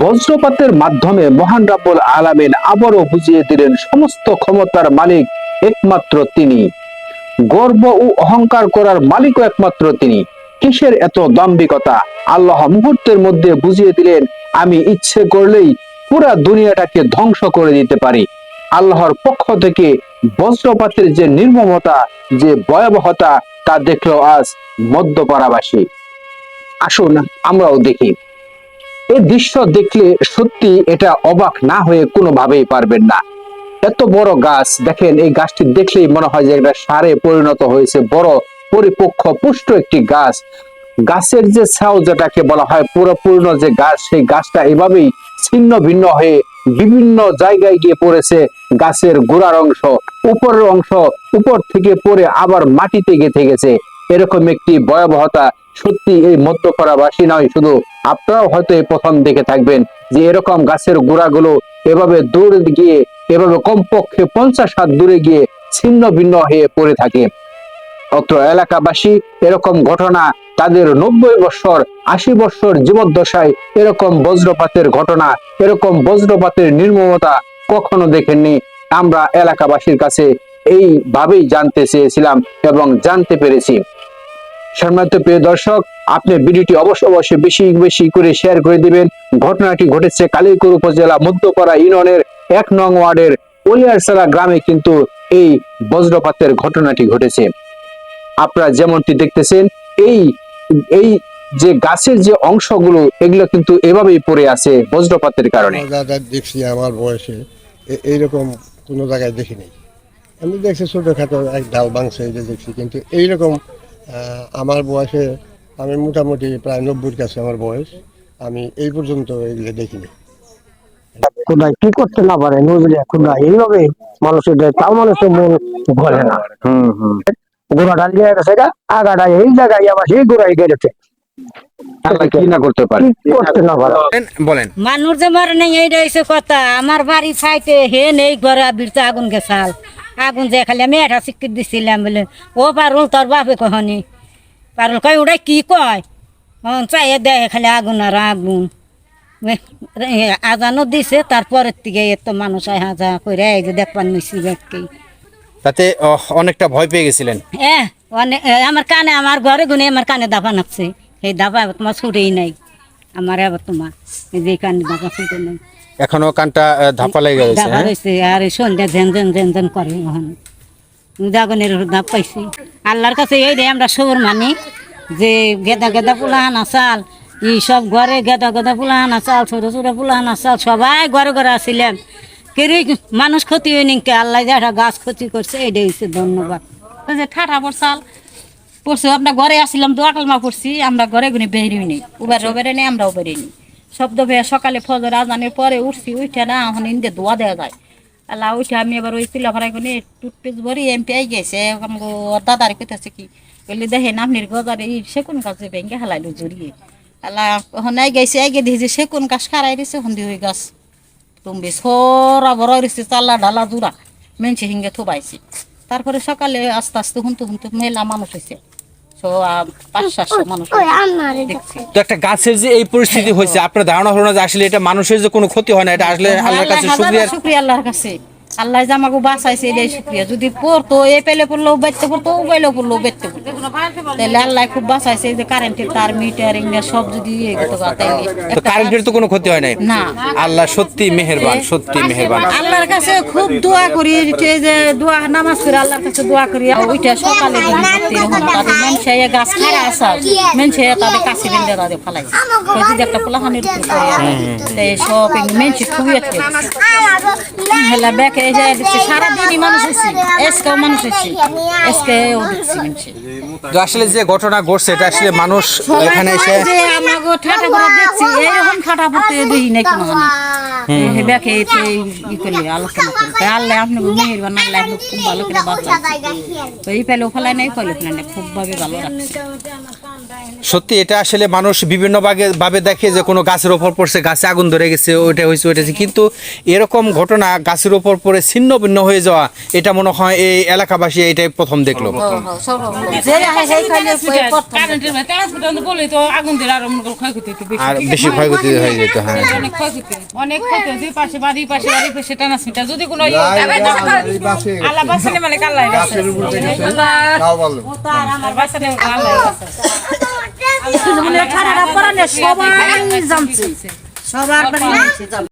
বজ্রপাতের মাধ্যমে মহান রাব্বুল আলামিন আবারও বুঝিয়ে দিলেন সমস্ত ক্ষমতার মালিক একমাত্র তিনি। গর্ব ও অহংকার করার মালিকও একমাত্র তিনি। কিসের এত দাম্ভিকতা? আল্লাহ মুহূর্তের মধ্যে বুঝিয়ে দিলেন, আমি ইচ্ছে করলেই পুরা দুনিয়াটাকে ধ্বংস করে দিতে পারি। আল্লাহর পক্ষ থেকে বজ্রপাতের যে নির্মমতা, যে ভয়াবহতা, তা দেখল আজ মধ্যপাড়াবাসী। আসুন আমরাও দেখি। এই দৃশ্য দেখলে সত্যি এটা অবাক না হয়ে কোনোভাবেই পারবেন না। এত বড় গাছ, দেখেন এই গাছটি দেখলেই মনে হয় যে একটা সারে পরিণত হয়েছে। বড় পরিপক্ষ পুষ্ট একটি গাছ। গাছের যে ছাও যেটাকে বলা হয় পুরো পূর্ণ যে গাছ, সেই গাছটা এভাবেই ছিন্ন ভিন্ন হয়ে বিভিন্ন জায়গায় গিয়ে পড়েছে গাছের গোড়ার অংশ, উপরের অংশ, উপর থেকে পড়ে আবার মাটিতে গেঁথে গেছে এরকম একটি ভয়াবহতা সত্যি এই মধ্যপাড়াবাসী নয়, শুধু আপনারাও হয়তো এই প্রথম দেখে থাকবেন যে এরকম গাছের গোড়াগুলো এভাবে দৌড়ে গিয়ে, এভাবে কমপক্ষে পঞ্চাশ হাত দূরে গিয়ে ছিন্ন ভিন্ন হয়ে পড়ে থাকে। অত্র এলাকাবাসী এরকম ঘটনা তাদের নব্বই বছর আশি বছর জীবদ্দশায় এরকম বজ্রপাতের ঘটনা, এরকম বজ্রপাতের নির্মমতা কখনো দেখেননি। আমরা এলাকাবাসীর কাছে এইভাবেই জানতে চেয়েছিলাম এবং জানতে পেরেছি। সম্মানিত প্রিয় দর্শক, আপনি ভিডিওটি অবশ্য অবশ্যই বেশি বেশি করে শেয়ার করে দিবেন। ঘটনাটি ঘটেছে কালিয়াকৈর উপজেলা মধ্যপাড়া ইউনিয়নের এক নং ওয়ার্ডের ওলিয়ারসালা গ্রামে কিন্তু এই বজ্রপাতের ঘটনাটি ঘটেছে। আপনারা যেমনটি দেখতেছেন, এই এই যে গাছের যে অংশগুলো, এগুলো কিন্তু এভাবেই পড়ে আছে বজ্রপাতের কারণে। দেখছি আমার বয়সে এইরকম কোনো জায়গায় দেখিনি। আমি দেখছি ছোটোখাটো এক ডাল এটা দেখছি, কিন্তু এইরকম আমার বয়সে আমি মোটামুটি প্রায় নব্বইয়ের কাছে আমার বয়স। আমি এই পর্যন্ত এগুলো দেখিনি। কোথায় কি করতে না পারে কোথায় এইভাবে মানুষের তাও মানুষের মন গলে না। হুম হুম। গোড়াটা দিয়ে গেছে আগাটা এই জায়গায় আবার সেই গোড়ায় গেছে আল্লাহ কি না করতে পারে? না বলেন মানুষ যে মরে নেই এইটা হইছে কথা। আমার বাড়ি সাইতে হে নেই ঘরে বিরতে আগুন গেছাল আগুন যে খালি আমি এটা স্বীকৃতি দিছিলাম বলে ও পারুল তোর বাপে কহনি পারুল কয় ওটা কি কয়? চাই দেয় খালি আগুন আর আগুন। আজানো দিছে তারপরের থেকে এত মানুষ আয় হাজা করে এই যে দেখবার নিছি ব্যক্তি তাতে অনেকটা ভয় পেয়ে গেছিলেন? হ্যাঁ অনেক আমার কানে আমার ঘরে গুনে আমার কানে দাবা নাকছে সেই দাবা এবার তোমার ছুটেই নাই। আমার এবার তোমার এই যে কানে দাবা ছুটে নাই। এখনও কানটা ধাপা লেগে গেছে দাবা হ্যাঁ? রয়েছে আর এই সন্ধ্যা ঝেন ঝেন ঝেন ঝেন করে এখন। দাগনের দাব পাইছি। আল্লাহর কাছে এই রে আমরা সবর মানি যে গেদা গেদা পুলাহানা চাল এই সব ঘরে গেদা গেদা পুলাহানা চাল ছোট ছোট পুলাহানা চাল সবাই ঘরে ঘরে আসিলাম কেরি মানুষ ক্ষতি হয়নি কে? আল্লাহ যে একটা গাছ ক্ষতি করছে এইটাই হচ্ছে ধন্যবাদ। যে ঠাটা বর্ষাল পড়ছে আমরা ঘরে আসিলাম দোয়াটাল মা পড়ছি আমরা ঘরে গুনি বেরিয়ে নেই উবার বেড়ে নেই আমরাও বেরিয়ে নিই শব্দ পেয়ে সকালে ফজর আজানের পরে উঠছি উঠে না, এখন ইন্দে দোয়া দেওয়া যায়। আল্লাহ উঠে আমি এবার ওই পিলা ভরাই করে টুথপেস্ট ভরি এমপি আই গেছে। আমগো দাদারে কইতেছে কি? বললি দেখেন আপনার গজারে এই সেকুন গাছে ভেঙে হেলাইলো জড়িয়ে। আল্লাহ এখন আই গেছে, আই গিয়ে দেখি সেকুন গাছ খারাই দিছে হন্দি ওই গাছ তুমি সরা বড় রয়েছে চাল্লা ঢালা জুড়া, মেনছে হিঙ্গে থুবাইছি। তারপরে সকালে আস্তে আস্তে হুনতে হুনতে মেলা মানুষ হয়েছে তো একটা গাছের যে এই পরিস্থিতি হয়েছে আপনার ধারণা হলো না যে আসলে এটা মানুষের যে কোনো ক্ষতি হয় না এটা আসলে আল্লাহর কাছে শুক্রিয়া আল্লাহর কাছে। আল্লাহ যে আমাকে বাঁচাইছে এটাই শুক্রিয়া যদি পড়তো এ পেলে পড়লেও বেচতে পড়তো ও পেলে পড়লেও বেচতে পড়তো তাহলে আল্লাহ খুব বাঁচাইছে যে কারেন্টের তার মিটার ইংলিশ সব যদি ইয়ে করতে পারতো তাইলে তো একটা কারেন্টের তো কোনো ক্ষতি হয় নাই? না। আল্লাহ সত্যি মেহেরবান সত্যি মেহেরবান। আল্লাহর কাছে খুব দোয়া করি যে দোয়া নামাজ করে আল্লাহর কাছে দোয়া করি। ওইটা সকালে তাদের মানুষে গাছ খারা আসা মানুষে তাদের কাছে বেঁধে তাদের ফালাইছে তো যদি একটা পোলাহানের সব মেনছি খুবই হেলা ব্যাকে এই যে দেখছি সারাদিনই মানুষ হয়েছি এসকেও মানুষ এসকেও দেখছি। তো আসলে যে ঘটনা ঘটছে এটা আসলে মানুষ এখানে এসে ঠাটা দেখছি এইরকম ঠাটা পড়তে দেখি নাই কোনো হানি ব্যাকে ই করলে আলোচনা করি আল্লাহ আপনি মেহেরবান আল্লাহ আপনি খুব ভালো করে বাঁচাচ্ছি তো এই পেলেও ফেলাই নাই ভাবে ভালো রাখছে। সত্যি এটা আসলে মানুষ বিভিন্ন ভাগে ভাবে দেখে যে কোনো গাছের ওপর পড়ছে গাছে আগুন ধরে গেছে ওইটা হয়েছে ওইটা হয়েছে। কিন্তু এরকম ঘটনা গাছের ওপর পড়ে ছিন্ন ভিন্ন হয়ে যাওয়া এটা মনে হয় এই এলাকাবাসী এটাই প্রথম দেখল। আরও বেশি ক্ষয়ক্ষতি হয়ে যেত হ্যাঁ। অনেক ক্ষয়ক্ষতি পাশে বাড়ি পাশে বাড়ি পাশে যদি কোনো আল্লাহ মানে কাল্লাই বাঁচালে আল্লাহ সবাই জানছে। সবার বাড়ি